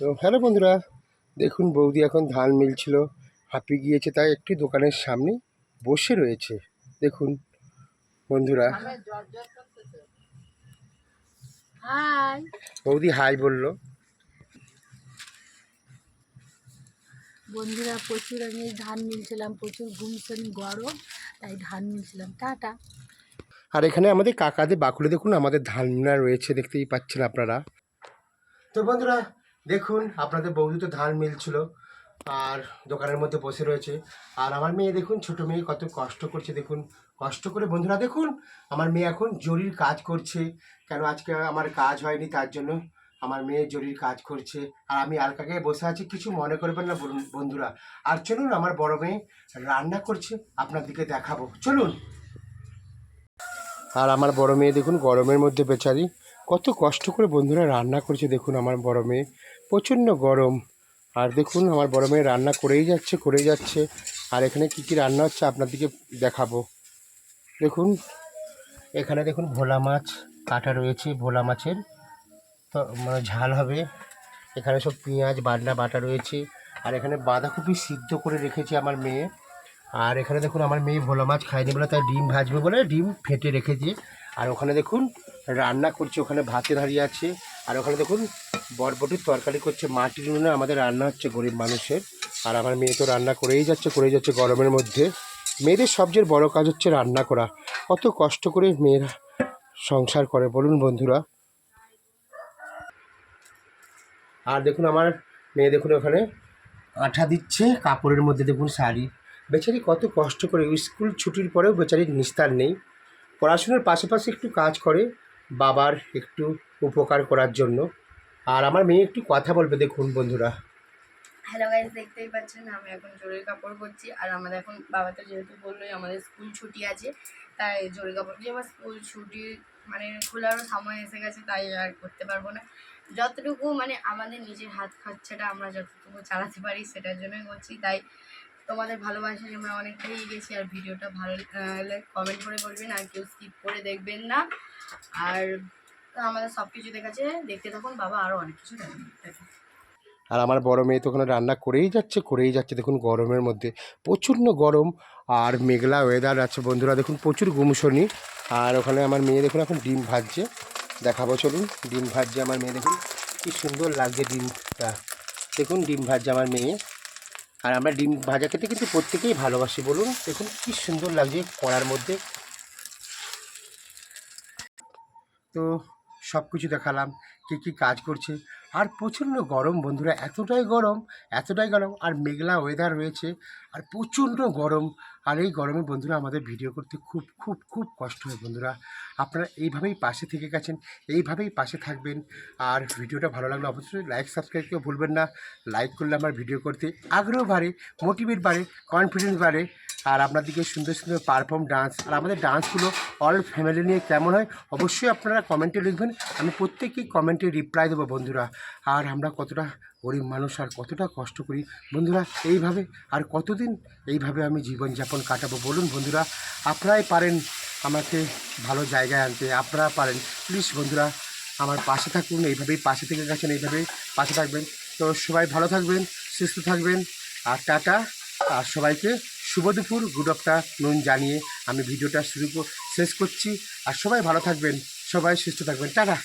তো হ্যালো বন্ধুরা দেখুন বৌদি এখন ধান মিলছিল হাঁপিয়ে গিয়েছে তাই একটি দোকানের সামনে বসে রয়েছে। দেখুন বন্ধুরা। হাই। বৌদি হাই বলল। বন্ধুরা প্রচুর আমি ধান মিলছিলাম প্রচুর ঘুমছেন গরম তাই ধান মিলছিলাম। টাটা। আর এখানে আমাদের কাকাদের বাকুলে দেখুন আমাদের ধাননা রয়েছে দেখতেই পাচ্ছেন আপনারা। তো বন্ধুরা দেখুন, আপনাদের বৌদি তো ধান মিলছিল আর দোকানের মধ্যে বসে রয়েছে। আর আমার মেয়ে দেখুন, ছোট মেয়ে কত কষ্ট করছে, দেখুন। কষ্ট করে বন্ধুরা, দেখুন, আমার মেয়ে এখন জরির কাজ করছে। কেন আজকে আমার কাজ হয়নি, তার জন্য আমার মেয়ে জরির কাজ করছে। আর আমি আলকাকে বসে আছি, কিছু মনে করবেন না বন্ধুরা। আর চলুন, আমার বড় মেয়ে রান্না করছে আপনার দিকে দেখাবো। চলুন। আর আমার বড় মেয়ে দেখুন, গরমের মধ্যে বেচারি। কত কষ্ট করে বন্ধুরা রান্না করছে। দেখুন আমার বড় মেয়ে, প্রচণ্ড গরম। আর দেখুন আমার বড় মেয়ে রান্না করেই যাচ্ছে করেই যাচ্ছে। আর এখানে কি কি রান্না হচ্ছে আপনার দিকে দেখাবো। দেখুন, এখানে দেখুন ভোলা মাছ কাটা রয়েছে, ভোলা মাছের। তো মানে ঝাল হবে। এখানে সব পেঁয়াজ বাটনা বাটা রয়েছে। আর এখানে বাঁধাকপি সিদ্ধ করে রেখেছে আমার মেয়ে। আর এখানে দেখুন আমার মেয়ে ভোলা মাছ খায়নি বলে তাই ডিম ভাজবে বলে ডিম ফেটে রেখেছে। আর ওখানে দেখুন রান্না করছে, ওখানে ভাতে দাঁড়িয়ে আছে। আর ওখানে দেখুন, বরবটির তরকারি করছে। মাটির উনুনে আমাদের রান্না হচ্ছে গরিব মানুষের। আর আমার মেয়ে তো রান্না করেই যাচ্ছে করেই যাচ্ছে গরমের মধ্যে। মেয়েদের সবচেয়ে বড় কাজ হচ্ছে রান্না করা। কত কষ্ট করে মেয়েরা সংসার করে, বলুন বন্ধুরা। আর দেখুন, আমার মেয়ে দেখুন ওখানে আঠা দিচ্ছে, কাপড়ের মধ্যে দেখুন শাড়ি। বেচারি কত কষ্ট করে, স্কুল ছুটির পরেও বেচারির নিস্তার নেই। পড়াশোনার পাশাপাশি একটু কাজ করে। বাবার একটু উপকার করার জন্য। আর আমার মেয়ে একটু কথা বলবে দেখুন বন্ধুরা। হ্যালো গাইজ দেখতেই পাচ্ছেন আমি এখন জরির কাপড় করছি আর আমাদের এখন বাবা তো যেহেতু বললোই আমাদের স্কুল ছুটি আছে, তাই জরির কাপড় দিয়ে আমার স্কুল ছুটি মানে খোলারও সময় এসে গেছে, তাই আর করতে পারব না। যতটুকু মানে আমাদের নিজের হাত খরচাটা আমরা যতটুকু চালাতে পারি, সেটার জন্যই করছি। তাই তোমাদের ভালোবাসায় আমরা অনেকটাই গেছি আর ভিডিওটা ভালো কমেন্ট করে বলবেন আর কেউ স্কিপ করে দেখবেন না। আর আমাদের সব কিছু দেখাচ্ছে দেখতে থাকুন, বাবা আরও অনেক কিছু দেখবেন আর আমার বড় মেয়ে তো ওখানে রান্না করেই যাচ্ছে করেই যাচ্ছে। দেখুন গরমের মধ্যে প্রচণ্ড গরম আর মেঘলা ওয়েদার আছে বন্ধুরা। দেখুন প্রচুর গুমশনি। আর ওখানে আমার মেয়ে দেখুন এখন ডিম ভাজছে। দেখাবো, চলুন। ডিম ভাজছে আমার মেয়ে, দেখুন। কি সুন্দর লাগছে ডিমটা। দেখুন, ডিম ভাজছে আমার মেয়ে। আর আমরা ডিম ভাজা খেতে কিন্তু প্রত্যেকেই ভালোবাসি, বলুন। দেখুন, কি সুন্দর লাগছে কড়ার মধ্যে। তো সব কিছু দেখালাম, কী কী কাজ করছে। আর প্রচণ্ড গরম বন্ধুরা, এতটাই গরম এতটাই গরম, আর মেঘলা ওয়েদার রয়েছে, আর প্রচণ্ড গরম। আর এই গরমে বন্ধুরা, আমাদের ভিডিও করতে খুব খুব খুব কষ্ট হয় বন্ধুরা। আপনারা এইভাবেই পাশে থেকে গেছেন, এইভাবেই পাশে থাকবেন। আর ভিডিওটা ভালো লাগলে অবশ্যই লাইক সাবস্ক্রাইব কেউ ভুলবেন না। লাইক করলে আমার ভিডিও করতে আগ্রহ বাড়ে মোটিভেট বাড়ে কনফিডেন্স বাড়ে। আর আপনাদেরকে সুন্দর সুন্দর পারফর্ম ডান্স আর আমাদের ডান্সগুলো অল ফ্যামিলি নিয়ে কেমন হয় অবশ্যই আপনারা কমেন্টে লিখবেন। আমি প্রত্যেককেই কমেন্টে রিপ্লাই দেবো বন্ধুরা। আর আমরা কতটা গরিব মানুষ আর কতটা কষ্ট করি। বন্ধুরা, এইভাবে আর কতদিন এইভাবে আমি জীবনযাপন কাটাবো? বলুন বন্ধুরা, আপনারাই পারেন আমাকে ভালো জায়গায় আনতে আপনারা পারেন। প্লিজ বন্ধুরা, আমার পাশে থাকুন, এইভাবেই পাশে থেকে গেছেন, এইভাবেই পাশে থাকবেন। তো সবাই ভালো থাকবেন, সুস্থ থাকবেন। আর টাটা, আর সবাইকে শুভ দুপুর গুড আফটারনুন জানিয়ে আমি ভিডিওটা শুরু শেষ করছি। আর সবাই ভালো থাকবেন, সবাই সুস্থ থাকবেন। টাটা।